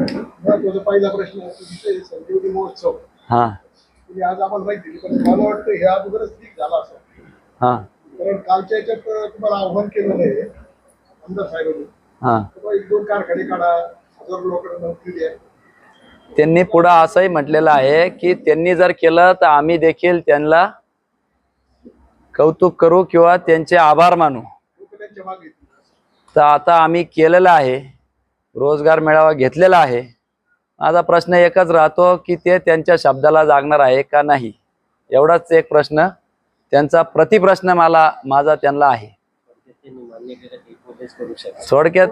तुझा पहिला प्रश्न संजीवनी महोत्सव. हा. आज आम्हाला माहिती पण मला वाटतं ह्या अगोदरच ठीक झाला असं हा. कारण कालच्या याच्यात तुम्हाला आव्हान केलेलं आहे आमदार साहेबांनी. हा. एक दोन कारखाने काढा हजारो लोकांना नोकरी द्या. त्यांनी पुढं असंही म्हटलेलं आहे की त्यांनी जर केलं तर आम्ही देखील त्यांना कौतुक करू किंवा त्यांचे आभार मानू. तर आता आम्ही केलेलं आहे रोजगार मेळावा घेतलेला आहे. माझा प्रश्न एकच राहतो की ते त्यांच्या शब्दाला जागणार आहे का नाही? एवढाच एक प्रश्न. त्यांचा प्रतिप्रश्न मला माझा त्यांना आहे. थोडक्यात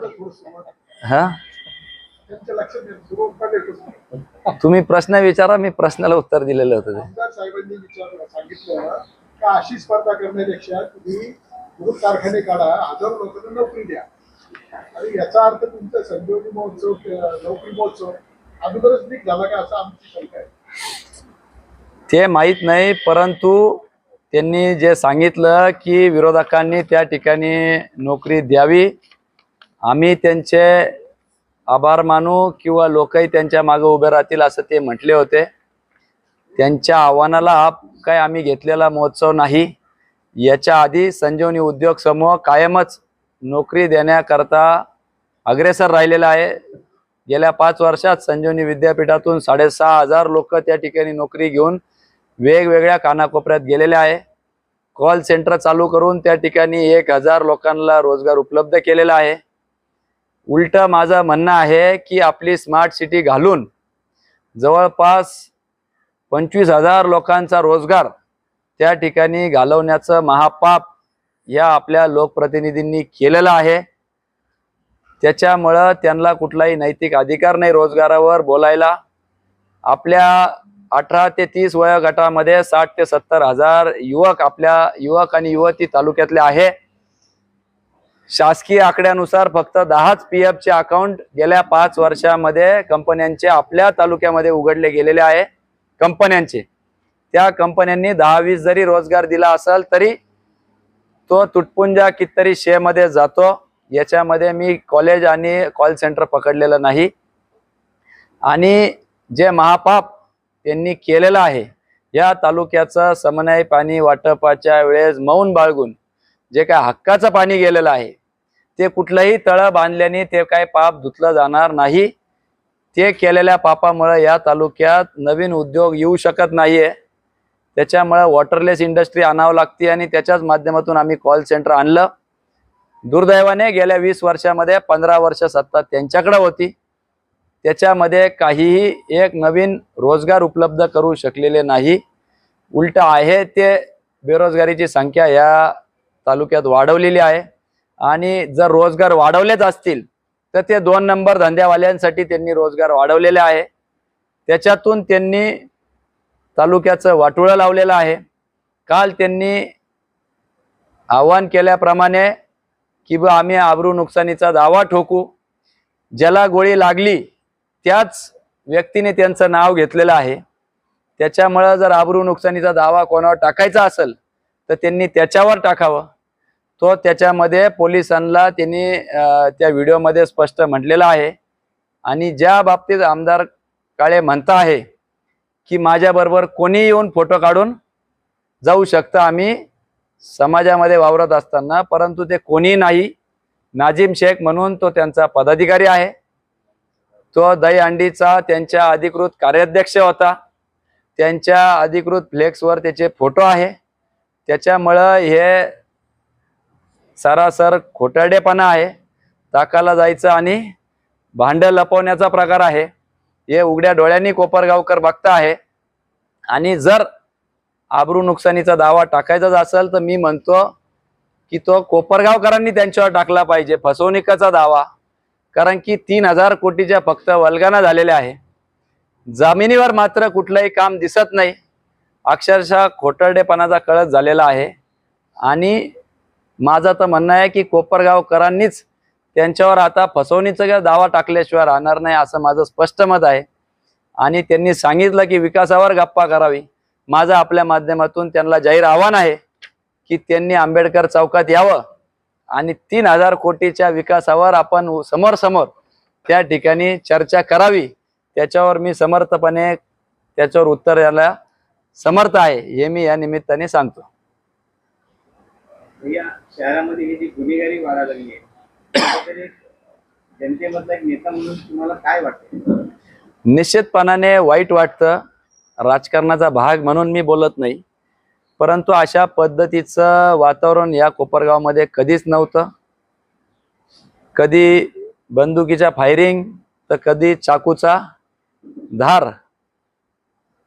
हा? तुम्ही प्रश्न विचारा मी प्रश्नाला उत्तर दिलेलं होतं ते. का अशी स्पर्धा करण्यापेक्षा तुम्ही दोन कारखाने काढा हजारो लोकांना नोकरी द्या. आणि याचा अर्थ तुमचा संजीवनी महोत्सव नोकरी महोत्सव अगोदरच लीक झाला का असं आमची शंका आहे. ते माहीत नाही परंतु त्यांनी जे सांगितलं की विरोधकांनी त्या ठिकाणी नोकरी द्यावी. आम्ही त्यांचे आभार मानू किंवा लोकही त्यांच्या मागे उभे राहतील असं ते म्हटले होते. त्यांच्या आव्हानाला हा काय आम्ही घेतलेला महोत्सव नाही. याच्या आधी संजीवनी उद्योग समूह कायमच नोकरी देण्याकरता अग्रेसर राहिलेला आहे. गेल्या पाच वर्षात संजीवनी विद्यापीठातून साडेसहा हजार लोक त्या ठिकाणी नोकरी घेऊन वेगवेगळ्या कानाकोपऱ्यात गेलेले आहे. कॉल सेंटर चालू करून त्या ठिकाणी एक हजार लोकांना रोजगार उपलब्ध केलेला आहे. उलट माझं म्हणणं आहे की आपली स्मार्ट सिटी घालून जवळपास पंचवीस हजार लोकांचा रोजगार त्या ठिकाणी घालवण्याचं महापाप या आपल्या लोकप्रतिनिधींनी केलेलं आहे. त्याच्यामुळं त्यांना कुठलाही नैतिक अधिकार नाही रोजगारावर बोलायला. आपल्या अठरा ते तीस वयोगटामध्ये साठ ते सत्तर हजार युवक आपल्या युवक आणि युवती तालुक्यातले आहे. शासकीय आकड्यानुसार फक्त दहाच पी चे अकाउंट गेल्या पाच वर्षामध्ये कंपन्यांचे आपल्या तालुक्यामध्ये उघडले गेलेले आहे. कंपन्यांचे. त्या कंपन्यांनी दहा वीस जरी रोजगार दिला असेल तरी तो तुटपुंजा कितीतरी शेमध्ये जातो. याच्यामध्ये मी कॉलेज आणि कॉल सेंटर पकडलेलं नाही. आणि जे महापाप त्यांनी केलेलं आहे या तालुक्याचं समन्याय पाणी वाटपाच्या वेळेस मौन बाळगून जे काय हक्काचं पाणी गेलेलं आहे ते कुठलंही तळं बांधल्याने ते काय पाप धुतलं जाणार नाही. ते केलेल्या पापामुळे या तालुक्यात नवीन उद्योग येऊ शकत नाही आहे त्याच्यामुळे वॉटरलेस इंडस्ट्री आणावं लागते आणि त्याच्याच माध्यमातून आम्ही कॉल सेंटर आणलं. दुर्दैवाने गेल्या वीस वर्षामध्ये पंधरा वर्ष सत्ता त्यांच्याकडे होती. त्याच्यामध्ये काहीही एक नवीन रोजगार उपलब्ध करू शकलेले नाही. उलट आहे ते बेरोजगारीची संख्या या तालुक्यात वाढवलेली आहे. आणि जर रोजगार वाढवलेच असतील तर ते दोन नंबर धंद्यावाल्यांसाठी त्यांनी रोजगार वाढवलेले आहे. त्याच्यातून त्यांनी तालुक्याचं वाटोळं लावलेलं आहे. काल त्यांनी आवाहन केल्याप्रमाणे की बा आम्ही आबरू नुकसानीचा दावा ठोकू. ज्याला गोळी लागली त्याच व्यक्तीने त्यांचं नाव घेतलेलं आहे. त्याच्यामुळं जर आबरू नुकसानीचा दावा कोणावर टाकायचा असेल तर त्यांनी त्याच्यावर टाकावं. तो त्याच्यामध्ये पोलिसांना त्यांनी त्या व्हिडिओमध्ये स्पष्ट म्हटलेलं आहे. आणि ज्या बाबतीत आमदार काळे म्हणता आहे की माझ्याबरोबर कोणी येऊन फोटो काढून जाऊ शकतं आम्ही समाजामध्ये वावरत असताना परंतु ते कोणी नाही. नाजिम शेख म्हणून तो त्यांचा पदाधिकारी आहे. तो दहीहंडीचा त्यांच्या अधिकृत कार्याध्यक्ष होता. त्यांच्या अधिकृत फ्लेक्सवर त्याचे फोटो आहे. त्याच्यामुळं हे सरासर खोटाडेपणा आहे ताकाला जायचं आणि भांडं लपवण्याचा प्रकार आहे. हे उघड्या डोळ्यांनी कोपरगावकर बघता आहे. आणि जर आबरू नुकसानीचा दावा टाकायचाच असेल तर मी म्हणतो की तो कोपरगावकरांनी त्यांच्यावर टाकला पाहिजे फसवणुकीचा दावा. कारण की तीन हजार कोटीच्या फक्त वल्गाना झालेल्या आहे. जमिनीवर मात्र कुठलंही काम दिसत नाही. अक्षरशः खोटरडेपणाचा कळत झालेला आहे. आणि माझं तर म्हणणं आहे की कोपरगावकरांनीच त्यांच्यावर आता फसवणीचा दावा टाकल्याशिवाय राहणार नाही असं माझं स्पष्ट मत आहे. आणि त्यांनी सांगितलं की विकासावर गप्पा करावी. माझं आपल्या माध्यमातून त्यांना जाहीर आव्हान आहे की त्यांनी आंबेडकर चौकात यावं. आणि तीन हजार कोटीच्या विकासावर आपण समोर समोर त्या ठिकाणी चर्चा करावी. त्याच्यावर मी समर्थपणे त्याच्यावर उत्तर द्यायला समर्थ आहे हे मी या निमित्ताने सांगतो. या शहरामध्ये ही जी गुन्हेगारी वाढायला लागली आहे जनतेमधला एक नेता म्हणून तुम्हाला काय वाटतं निश्चितपणाने वाईट वाटतं. राजकारणाचा भाग म्हणून मी बोलत नाही. परंतु अशा पद्धतीचं वातावरण या कोपरगावमध्ये कधीच नव्हतं. कधी बंदुकीच्या फायरिंग तर कधी चाकूचा धार.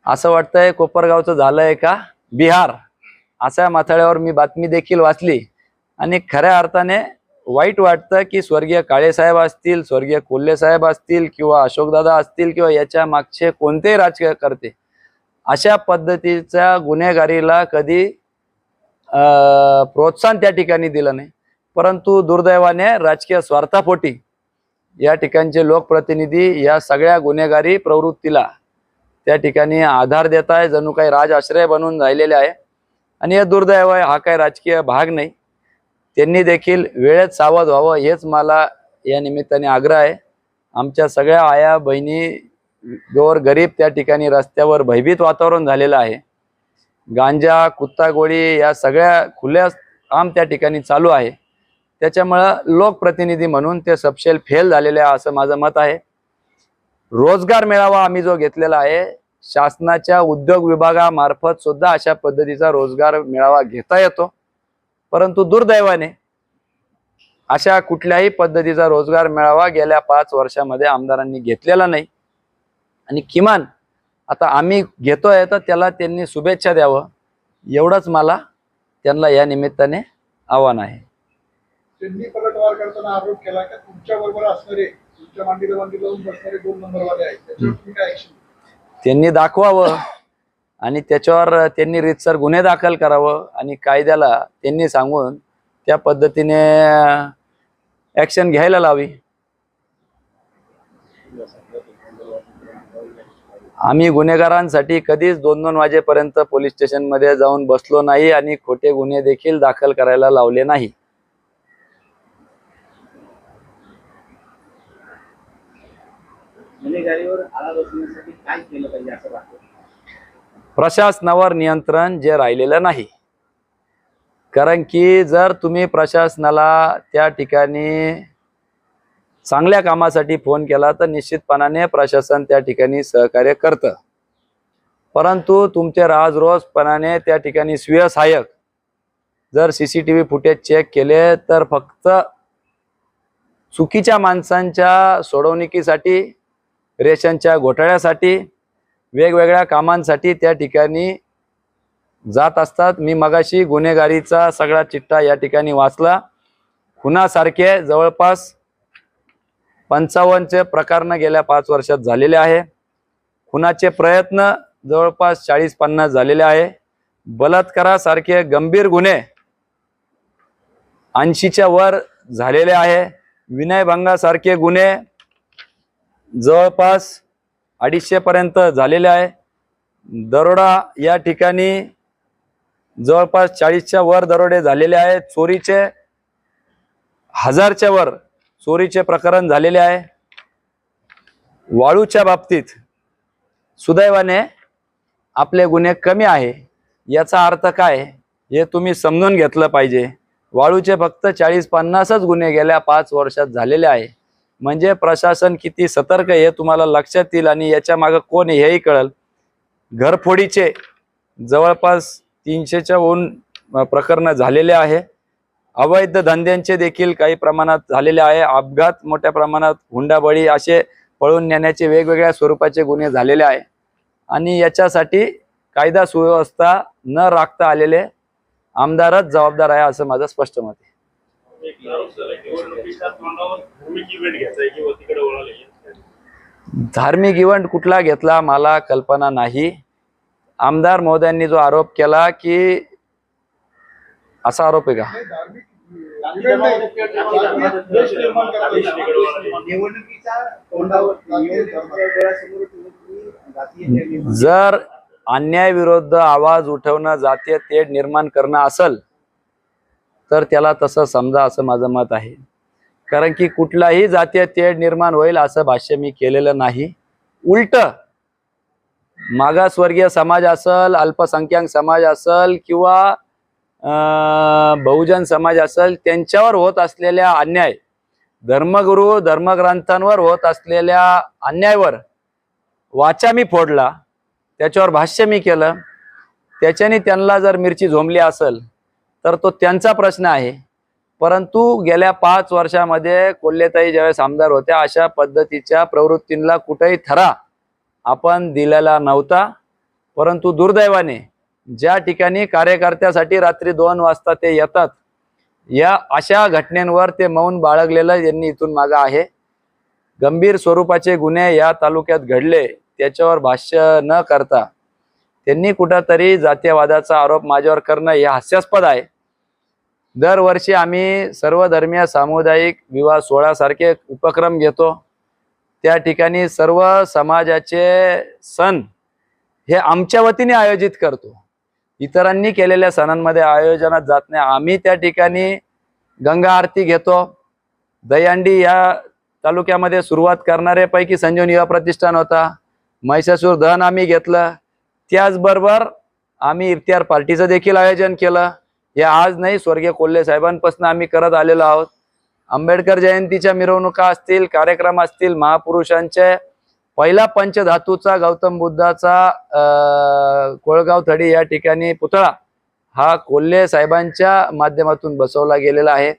असं वाटतंय कोपरगावचं झालंय का? बिहार. अशा माथाळ्यावर मी बातमी देखील वाचली. आणि खऱ्या अर्थाने वाईट वाटतं की स्वर्गीय काळेसाहेब असतील स्वर्गीय कोल्हे साहेब असतील किंवा अशोकदादा असतील किंवा याच्या मागचे कोणतेही राजकारते अशा पद्धतीच्या गुन्हेगारीला कधी प्रोत्साहन त्या ठिकाणी दिलं नाही. परंतु दुर्दैवाने राजकीय स्वार्थापोटी या ठिकाणचे लोकप्रतिनिधी या सगळ्या गुन्हेगारी प्रवृत्तीला त्या ठिकाणी आधार देत आहे. जणू काही राज आश्रय बनून राहिलेले आहे. आणि हे दुर्दैव आहे हा काही राजकीय भाग नाही. त्यांनी देखील वेळेत सावध व्हावं हेच मला या निमित्ताने आग्रह आहे. आमच्या सगळ्या आया बहिणी गोर गरीब त्या ठिकाणी रस्त्यावर भयभीत वातावरण झालेलं आहे. गांजा कुत्तागोळी या सगळ्या खुल्या काम त्या ठिकाणी चालू आहे. त्याच्यामुळं लोकप्रतिनिधी म्हणून ते सपशेल फेल झालेले आहे असं माझं मत आहे. रोजगार मेळावा आम्ही जो घेतलेला आहे शासनाच्या उद्योग विभागामार्फत सुद्धा अशा पद्धतीचा रोजगार मेळावा घेता येतो. परंतु दुर्दैवाने अशा कुठल्याही पद्धतीचा रोजगार मेळावा गेल्या पाच वर्षामध्ये आमदारांनी घेतलेला नाही. आणि किमान आता आम्ही घेतोय तर त्याला त्यांनी शुभेच्छा द्यावं एवढंच मला त्यांना या निमित्ताने आव्हान आहे. त्यांनी पलटवार करताना आरोप केला का तुमच्या बरोबर असणारे तुमच्या मांडीला मांडी लावून बसणारे दोन नंबरवाले आहेत त्याच्यावर तुम्ही काय ऍक्शन त्यांनी दाखवावं आणि त्याच्यावर त्यांनी रितसर गुन्हे दाखल करावं आणि कायद्याला त्यांनी सांगून त्या पद्धतीने ऍक्शन घ्यायला लावी. आम्ही गुन्हेगारांसाठी कधीच दोन दोन वाजेपर्यंत पोलीस स्टेशनमध्ये जाऊन बसलो नाही आणि खोटे गुन्हे देखील दाखल करायला लावले नाही. म्हणजे गुन्हेगारीवर आळा बसण्यासाठी काय केलं पाहिजे असं वाटतं? प्रशासनावर नियंत्रण जे राहिलेलं नाही. कारण की जर तुम्ही प्रशासनाला त्या ठिकाणी चांगल्या कामासाठी फोन केला तर निश्चितपणाने प्रशासन त्या ठिकाणी सहकार्य करतं. परंतु तुमचे राजरोजपणाने त्या ठिकाणी स्वीय सहाय्यक जर C C T V footage check केले तर फक्त चुकीच्या माणसांच्या सोडवणुकीसाठी रेशनच्या घोटाळ्यासाठी वेगवेगळ्या कामांसाठी त्या ठिकाणी जात असतात. मी मगाशी गुन्हेगारीचा सगळा चिट्टा या ठिकाणी वाचला. खुनासारखे जवळपास पंचावन्नचे प्रकरण गेल्या पाच वर्षात झालेले आहे. खुनाचे प्रयत्न जवळपास चाळीस पन्नास झालेले आहे. बलात्कारासारखे गंभीर गुन्हे ऐंशीच्या वर झालेले आहे. विनयभंगासारखे गुन्हे जवळपास अडीचशेपर्यंत झालेले आहे. दरोडा या ठिकाणी जवळपास चाळीसच्या वर दरोडे झालेले आहेत चोरीचे हजारच्या वर चोरीचे प्रकरण झालेले आहे. वाळूच्या बाबतीत सुदैवाने आपले गुन्हे कमी आहे. याचा अर्थ काय? हे तुम्ही समजून घेतलं पाहिजे. वाळूचे फक्त चाळीस पन्नासच गुन्हे गेल्या पाच वर्षात झालेले आहे. म्हणजे प्रशासन किती सतर्क आहे हे तुम्हाला लक्षात येईल आणि याच्या मागं कोण हेही कळल. घरफोडीचे जवळपास तीनशेच्या ऊन प्रकरण झालेले आहे. अवैध धंद्यांचे देखील काही प्रमाणात झालेले आहे. अपघात मोठ्या प्रमाणात हुंडाबळी असे पळून नेण्याचे वेगवेगळ्या स्वरूपाचे गुन्हे झालेले आहे. आणि याच्यासाठी कायदा सुव्यवस्था न राखता आलेले आमदारच जबाबदार आहे असं माझं स्पष्ट मत आहे. धार्मिक इव्हेंट कुठला घेतला मला कल्पना नाही. आमदार महोदयांनी जो आरोप केला की असा आरोप आहे का? जर अन्याय विरुद्ध आवाज उठवणं जातीय तेढ निर्माण करणं असल तर त्याला तसं समजा असं माझं मत आहे. कारण की कुठलाही जातीय तेढ निर्माण होईल असं भाष्य मी केलेलं नाही. उलट मागासवर्गीय समाज असल अल्पसंख्याक समाज असल किंवा बहुजन समाज असल त्यांच्यावर होत असलेल्या अन्याय धर्मगुरू धर्मग्रंथांवर होत असलेल्या अन्यायावर वाचा मी फोडला त्याच्यावर भाष्य मी केलं त्याच्याने त्यांना जर मिरची झोंबली असेल तर तो त्यांचा प्रश्न आहे. परंतु गेल्या पाच वर्षामध्ये कोल्हेताई ज्यावेळेस आमदार होत्या अशा पद्धतीच्या प्रवृत्तींना कुठेही थरा आपण दिलेला नव्हता. परंतु दुर्दैवाने ज्या ठिकाणी कार्यकर्त्यासाठी रात्री दोन वाजता ते येतात या अशा घटनेंवर ते मौन बाळगलेलं यांनी इथून मागं आहे. गंभीर स्वरूपाचे गुन्हे या तालुक्यात घडले त्याच्यावर भाष्य न करता त्यांनी कुठंतरी जातीयवादाचा आरोप माझ्यावर करणं हे हास्यास्पद आहे. दरवर्षी आम्ही सर्वधर्मीय सामुदायिक विवाह सोहळ्यासारखे उपक्रम घेतो. त्या ठिकाणी सर्व समाजाचे सण हे आमच्या वतीने आयोजित करतो. इतरांनी केलेल्या सणांमध्ये आयोजनात जात नाही. आम्ही त्या ठिकाणी गंगा आरती घेतो. दहीहंडी या तालुक्यामध्ये सुरुवात करणाऱ्यापैकी संजीवन युवा प्रतिष्ठान होता. महिषासूर दहन आम्ही घेतलं. त्याचबरोबर आम्ही इफ्तियार पार्टीचं देखील आयोजन केलं. हे आज नाही स्वर्गीय कोल्हे साहेबांपासून आम्ही करत आलेलो आहोत. आंबेडकर जयंतीच्या मिरवणुका असतील कार्यक्रम असतील महापुरुषांचे पहिला पंचधातूचा गौतम बुद्धाचा कोळगाव थडी या ठिकाणी पुतळा हा कोल्हे साहेबांच्या माध्यमातून बसवला गेलेला आहे.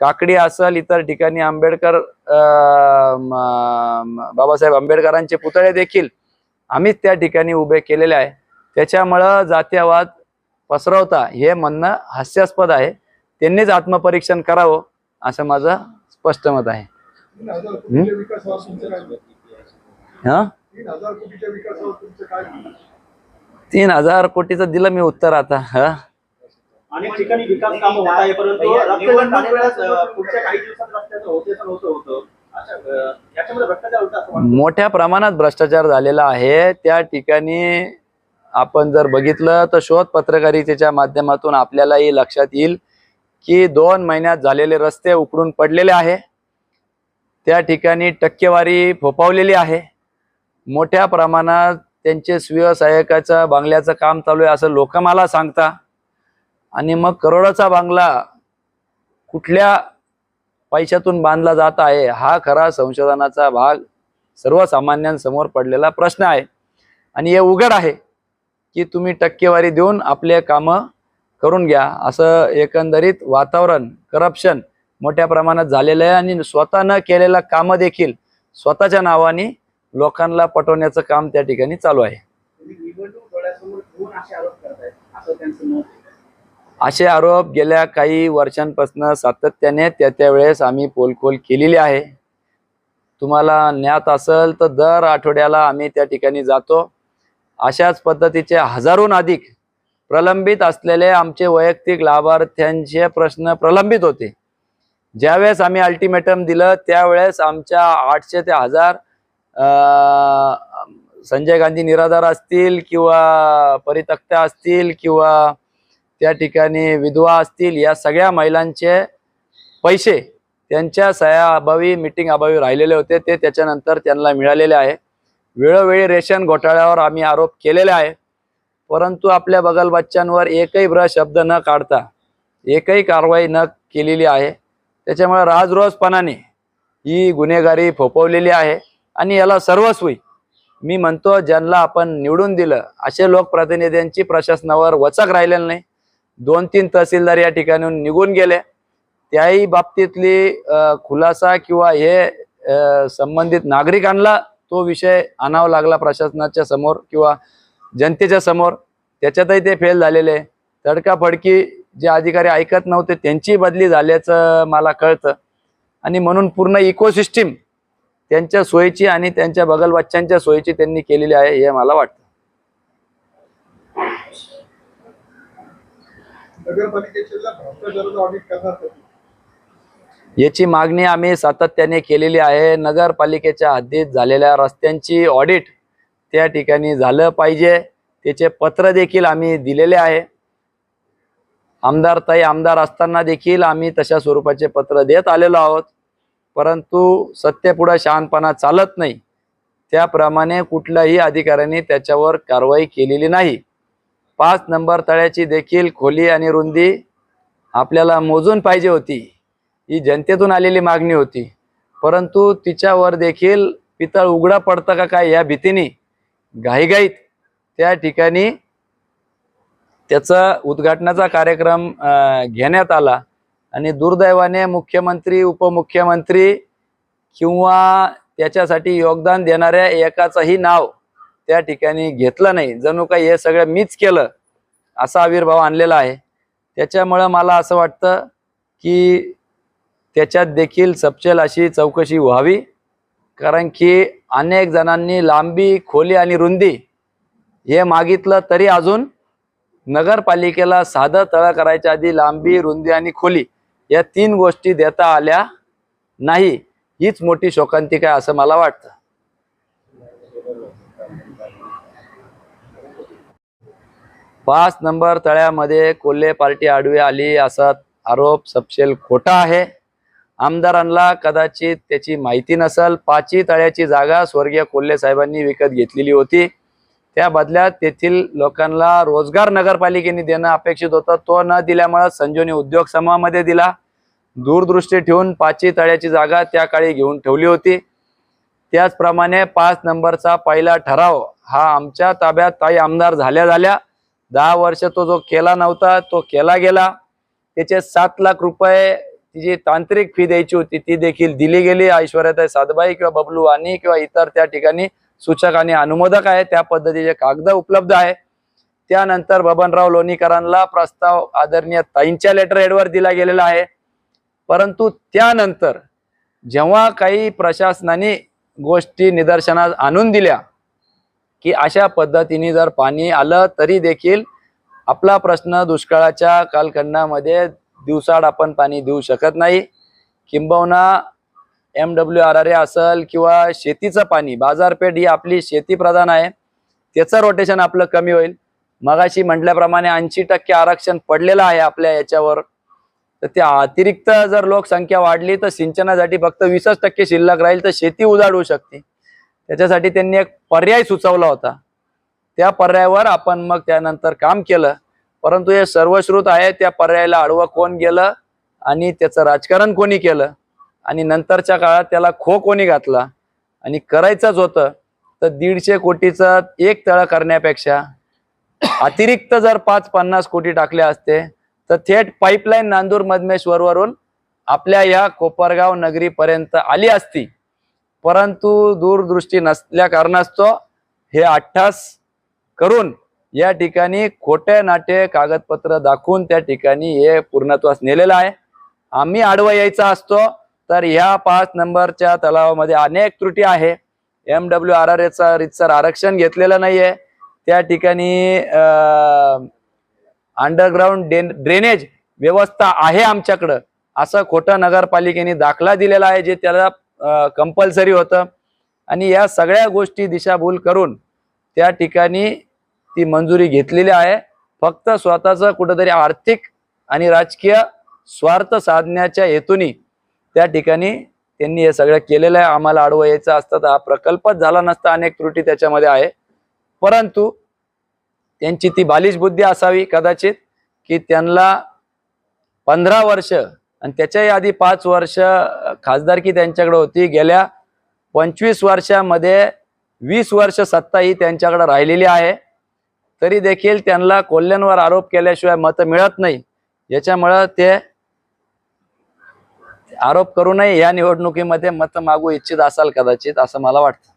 काकडी असल इतर ठिकाणी आंबेडकर अं, बाबासाहेब आंबेडकरांचे पुतळे देखील आम्हीच त्या ठिकाणी उभे केलेले आहे. त्याच्यामुळं जातीयवाद पसरवता हे म्हणणं हास्यास्पद आहे. त्यांनीच आत्मपरीक्षण करावं असं माझं स्पष्ट मत आहे. तीन हजार? हा? कोटीचं दिलं मी उत्तर आता हा? अनेक ठिकाणी विकास कामं होत आहे परंतु पुढच्या काही दिवसात रस्त्याचं होते होतं. मोठ्या प्रमाणात भ्रष्टाचार झालेला आहे. त्या ठिकाणी आपण जर बघितलं तर शोध पत्रकारितेच्या माध्यमातून आपल्यालाही लक्षात येईल की दोन महिन्यात झालेले रस्ते उकडून पडलेले आहे. त्या ठिकाणी टक्केवारी फोपावलेली आहे. मोठ्या प्रमाणात त्यांचे स्वयंसहायकाचं बांगल्याचं काम चालू आहे असं लोक मला सांगता. आणि मग करोडाचा बांगला कुठल्या पैशातून बांधला जात आहे. हा खरा संशोधनाचा भाग सर्वसामान्यांसमोर पडलेला प्रश्न आहे. आणि हे उघड आहे की तुम्ही टक्केवारी देऊन आपले कामं करून घ्या. असं एकंदरीत वातावरण करप्शन मोठ्या प्रमाणात झालेलं आहे आणि स्वतः न केलेलं कामं देखील स्वतःच्या नावाने लोकांना पटवण्याचं काम त्या ठिकाणी चालू आहे तुम्ही निवडणूक डोळ्यासमोर ठेवून असे आरोप गेल्या काही वर्षांपासून सातत्याने त्या त्यावेळेस आम्ही पोलखोल केलेली आहे. तुम्हाला ज्ञात असेल तर दर आठवड्याला आम्ही त्या ठिकाणी जातो. अशाच पद्धतीचे हजारून अधिक प्रलंबित असलेले आमचे वैयक्तिक लाभार्थ्यांचे प्रश्न प्रलंबित होते. ज्यावेळेस आम्ही अल्टिमेटम दिलं त्यावेळेस आमच्या आठशे ते हजार संजय गांधी निराधार असतील किंवा परितक्त्या असतील किंवा त्या ठिकाणी विधवा असतील या सगळ्या महिलांचे पैसे त्यांच्या सह्याअभावी मीटिंग मिटिंग अभावी राहिलेले होते. ते त्याच्यानंतर त्यांना मिळालेले आहे. वेळोवेळी रेशन घोटाळ्यावर आम्ही आरोप केलेले आहे. परंतु आपल्या बगल बच्चांवर एकही ब्र शब्द न काढता एकही कारवाई न केलेली आहे. त्याच्यामुळे राजरोजपणाने ही गुन्हेगारी फोपवलेली आहे आणि याला सर्वस्वी मी म्हणतो ज्यांना आपण निवडून दिलं असे लोकप्रतिनिधींची प्रशासनावर वचक राहिलेलं नाही. दोन तीन तहसीलदार या ठिकाणी निघून गेले. त्याही बाबतीतली खुलासा किंवा हे संबंधित नागरिकांना तो विषय आणावा लागला प्रशासनाच्या समोर किंवा जनतेच्या समोर. त्याच्यातही ते फेल झालेले. तडकाफडकी जे अधिकारी ऐकत नव्हते त्यांची बदली झाल्याचं मला कळतं. आणि म्हणून पूर्ण इकोसिस्टीम त्यांच्या सोयीची आणि त्यांच्या बगलबच्च्यांच्या सोयीची त्यांनी केलेली आहे हे मला वाटतं. नगरपालिकेच्या भ्रष्टाचाराचं ऑडिट याची मागणी आम्ही सातत्याने केलेली आहे. नगरपालिकेच्या हद्दीत झालेल्या रस्त्यांची ऑडिट त्या ठिकाणी झालं पाहिजे. त्याचे पत्र देखील आम्ही दिलेले आहे. आमदार ताई आमदार असताना देखील आम्ही तशा स्वरूपाचे पत्र देत आलेलो आहोत. परंतु सत्तेपुढं शहाणपणा चालत नाही. त्याप्रमाणे कुठल्याही अधिकाऱ्यांनी त्याच्यावर कारवाई केलेली नाही. पाच नंबर तळ्याची देखील खोली आणि रुंदी आपल्याला मोजून पाहिजे होती. ही जनतेतून आलेली मागणी होती. परंतु तिच्यावर देखील पितळ उघडा पडतं का काय या भीतीने? घाईघाईत त्या ठिकाणी त्याचा उद्घाटनाचा कार्यक्रम घेण्यात आला. आणि दुर्दैवाने मुख्यमंत्री उपमुख्यमंत्री किंवा त्याच्यासाठी योगदान देणाऱ्या एकाचंही नाव त्या ठिकाणी घेतला नाही. जणू काही हे सगळं मीच केलं असा आविर्भाव आणलेला आहे. त्याच्यामुळं मला असं वाटतं की त्याच्यात देखील सपशेल अशी चौकशी व्हावी. कारण की अनेक जणांनी लांबी खोली आणि रुंदी हे मागितलं तरी अजून नगरपालिकेला साधं तळ करायच्या आधी लांबी रुंदी आणि खोली या तीन गोष्टी देता आल्या नाही. हीच मोठी शोकांतिका आहे असं मला वाटतं. पाच नंबर तळ्यामध्ये कोल्हे पार्टी आडवी आली असा आरोप सपशेल खोटा आहे. आमदारांना कदाचित त्याची माहिती नसल. पाची तळ्याची जागा स्वर्गीय कोल्हे साहेबांनी विकत घेतलेली होती. त्या बदल्यात तेथील लोकांना रोजगार नगरपालिकेने देणं अपेक्षित होतं. तो न दिल्यामुळे संजीवनी उद्योग समूहामध्ये दिला. दूरदृष्टी ठेवून पाची तळ्याची जागा त्या काळी घेऊन ठेवली होती. त्याचप्रमाणे पाच नंबरचा पहिला ठराव हा आमच्या ताब्यात काही आमदार झाल्या झाल्या दहा वर्ष तो जो केला नव्हता तो केला गेला. त्याचे सात लाख रुपये तिची जी तांत्रिक फी द्यायची होती ती देखील दिली गेली. ऐश्वर्याताई सातबाई किंवा बबलू वाणी किंवा इतर त्या ठिकाणी सूचक आणि अनुमोदक आहे. त्या पद्धतीचे कागद उपलब्ध आहे. त्यानंतर बबनराव लोणीकरांना प्रस्ताव आदरणीय ताईंच्या लेटर हेडवर दिला गेलेला आहे. परंतु त्यानंतर जेव्हा काही प्रशासनाने गोष्टी निदर्शनास आणून दिल्या की अशा पद्धतीने जर पाणी आलं तरी देखील आपला प्रश्न दुष्काळाच्या कालखंडामध्ये दिवसाड आपण पाणी देऊ शकत नाही. किंबहुना M W R R A असेल किंवा शेतीचं पाणी बाजारपेठ ही आपली शेती प्रधान आहे त्याचं रोटेशन आपलं कमी होईल. मगाशी म्हटल्याप्रमाणे ऐंशी टक्के आरक्षण पडलेलं आहे आपल्या याच्यावर. तर त्या अतिरिक्त जर लोकसंख्या वाढली तर सिंचनासाठी फक्त वीसच टक्के शिल्लक राहील तर शेती उजाड होऊ शकते. त्याच्यासाठी त्यांनी एक पर्याय सुचवला होता. त्या पर्यायावर आपण मग त्यानंतर काम केलं. परंतु हे सर्वश्रुत आहे त्या पर्यायाला आडवं कोण गेलं आणि त्याचं राजकारण कोणी केलं? आणि नंतरच्या काळात त्याला खो कोणी घातला? आणि करायचंच होतं. तर दीडशे कोटीचं एक तळ करण्यापेक्षा अतिरिक्त जर पाच पन्नास कोटी टाकले असते तर थेट पाईपलाईन नांदूर मधमेश्वरवरून आपल्या या कोपरगाव नगरीपर्यंत आली असती. परंतु दूरदृष्टी नसल्या कारणास्तव हे अठ्ठास करून या ठिकाणी खोटे नाटे कागदपत्र दाखवून त्या ठिकाणी हे पूर्णत्वास नेलेलं आहे. आम्ही आडवं यायचा असतो तर ह्या पाच नंबरच्या तलावामध्ये अनेक त्रुटी आहे. एम डब्ल्यू आर आर एचा रितसर आरक्षण घेतलेलं नाहीये. त्या ठिकाणी अंडरग्राऊंड ड्रेनेज व्यवस्था आहे आमच्याकडं. असं खोटं नगरपालिकेने दाखला दिलेला आहे जे त्याला कंपल्सरी होतं. आणि या सगळ्या गोष्टी दिशाभूल करून त्या ठिकाणी ती मंजुरी घेतलेली आहे. फक्त स्वतःचं कुठंतरी आर्थिक आणि राजकीय स्वार्थ साधण्याच्या हेतूनी त्या ठिकाणी त्यांनी हे सगळं केलेलं आहे. आम्हाला आडवं यायचं असतं तर हा प्रकल्पच झाला नसता अनेक त्रुटी त्याच्यामध्ये आहे. परंतु त्यांची ती बालिश बुद्धी असावी कदाचित की त्यांना पंधरा वर्ष आणि त्याच्याही आधी पाच वर्ष खासदारकी त्यांच्याकडे होती. गेल्या पंचवीस वर्षामध्ये वीस वर्ष सत्ता ही त्यांच्याकडे राहिलेली आहे. तरी देखील त्यांना कोल्ह्यांवर आरोप केल्याशिवाय मतं मिळत नाही. याच्यामुळं ते आरोप करू नये या निवडणुकीमध्ये मतं मागू इच्छित असाल कदाचित असं मला वाटतं.